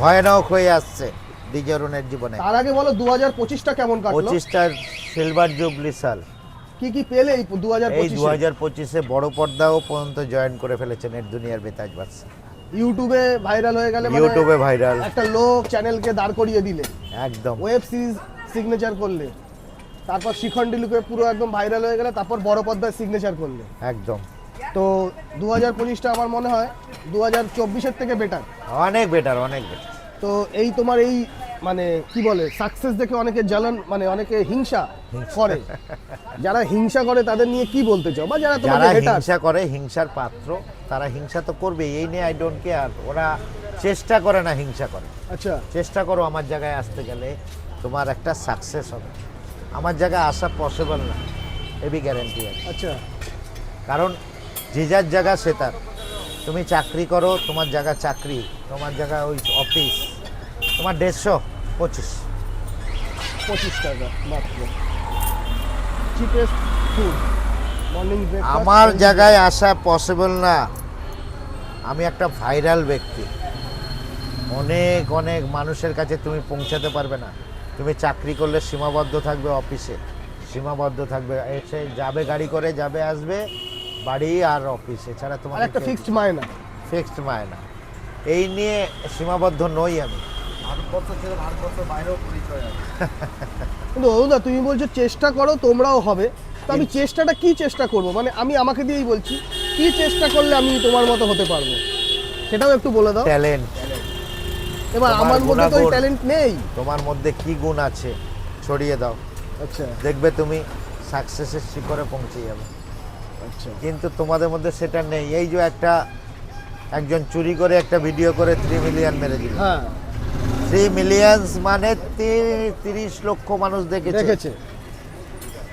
ভয়ানক হয়ে আসছে ডিজে জীবনে। তার আগে বলো দু হাজার পঁচিশটা কেমন কাটলো? পঁচিশটার সিলভার জুবলি সাল। কি কি পেলে এই দু হাজার এই দু হাজার পঁচিশে বড় পর্দাও পর্যন্ত জয়েন করে ফেলেছে নেট দুনিয়ার বেতাজ বাদশা। ইউটিউবে ভাইরাল হয়ে গেলে মানে ইউটিউবে ভাইরাল। একটা লোক চ্যানেলকে দাঁড় করিয়ে দিলে। একদম। ওয়েব সিরিজ সিগনেচার করলে। তারপর শিখণ্ডী লুকে পুরো একদম ভাইরাল হয়ে গেলে তারপর বড় পর্দায় সিগনেচার করলে। একদম। তো দু হাজার পঁচিশটা আমার মনে হয় দু হাজার চব্বিশের থেকে বেটার অনেক বেটার অনেক বেটার তো এই তোমার এই মানে কি বলে সাকসেস দেখে অনেকে জ্বালান মানে অনেকে হিংসা করে। যারা হিংসা করে তাদের নিয়ে কি বলতে চাও? বা যারা যারা হিংসা করে হিংসার পাত্র তারা হিংসা তো করবে এই নিয়ে আই ডোন্ট কেয়ার ওরা চেষ্টা করে না হিংসা করে আচ্ছা। চেষ্টা করো আমার জায়গায় আসতে গেলে তোমার একটা সাকসেস হবে। আমার জায়গায় আসা পসিবল না। এবি গ্যারেন্টি আছে। আচ্ছা। কারণ যে যার জায়গা সে তার। তুমি চাকরি করো তোমার জায়গা চাকরি তোমার জায়গা ওই অফিস তোমার দেড়শো পঁচিশ। পঁচিশ টাকা মাত্র। চিপেস্ট ফুড মর্নিং আমার জায়গায় আসা পসিবল না। আমি একটা ভাইরাল ব্যক্তি। অনেক অনেক মানুষের কাছে তুমি পৌঁছাতে পারবে না। তুমি চাকরি করলে সীমাবদ্ধ থাকবে অফিসে সীমাবদ্ধ থাকবে। এসে যাবে গাড়ি করে যাবে আসবে। বাড়ি আর অফিস এছাড়া তোমার একটা ফিক্সড মায়না ফিক্সড মায়না এই নিয়ে সীমাবদ্ধ নই আমি। কিন্তু অনুদা তুমি বলছো চেষ্টা করো তোমরাও হবে। তো আমি চেষ্টাটা কি চেষ্টা করব? মানে আমি আমাকে দিয়েই বলছি কি চেষ্টা করলে আমি তোমার মতো হতে পারব? সেটাও একটু বলে দাও। ট্যালেন্ট। এবার আমার মধ্যে তো ট্যালেন্ট নেই। তোমার মধ্যে কি গুণ আছে ছড়িয়ে দাও। আচ্ছা। দেখবে তুমি সাকসেসের শিখরে পৌঁছে যাবে। কিন্তু তোমাদের মধ্যে সেটা নেই। এই যে একটা একজন চুরি করে একটা ভিডিও করে থ্রি মিলিয়ন মেরে দিল। হ্যাঁ। থ্রি মিলিয়ন্স মানে তিরিশ লক্ষ মানুষ দেখেছে। দেখেছে।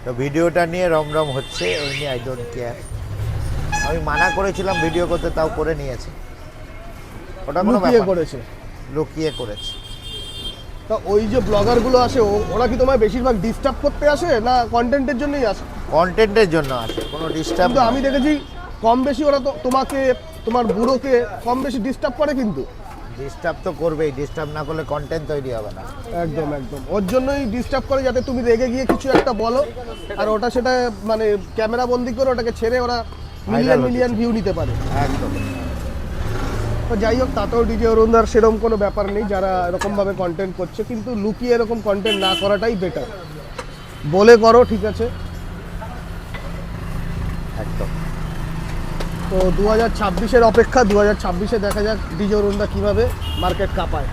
তো ভিডিওটা নিয়ে রমরম হচ্ছে এই নিয়ে আই ডোন্ট কেয়ার আমি মানা করেছিলাম ভিডিও করতে তাও করে নিয়েছে। ওটা কোনো ব্যাপার করেছে। লুকিয়ে করেছে। তা ওই যে ব্লগারগুলো আসে ওরা কি তোমায় বেশিরভাগ ডিস্টার্ব করতে আসে না কন্টেন্টের জন্যই আসে? কন্টেন্টের জন্য আছে কোনো ডিস্টার্ব কিন্তু আমি দেখেছি কম বেশি ওরা তো তোমাকে তোমার বুড়োকে কম বেশি ডিস্টার্ব করে কিন্তু। ডিস্টার্ব তো করবেই ডিস্টার্ব না করলে কন্টেন্ট তৈরি হবে না। একদম একদম। ওর জন্যই ডিস্টার্ব করে যাতে তুমি রেগে গিয়ে কিছু একটা বলো আর ওটা সেটা মানে ক্যামেরা বন্দি করে ওটাকে ছেড়ে ওরা মিলিয়ন মিলিয়ন ভিউ নিতে পারে। একদম। তো যাই হোক তাতেও ডিজে অরুণদার সেরকম কোনো ব্যাপার নেই যারা এরকমভাবে কন্টেন্ট করছে কিন্তু লুকিয়ে এরকম কন্টেন্ট না করাটাই বেটার বলে করো ঠিক আছে। একদম। তো দু হাজার ছাব্বিশের অপেক্ষা দু হাজার ছাব্বিশে দেখা যাক ডিজো রুন্ডা কীভাবে মার্কেট কাঁপায়।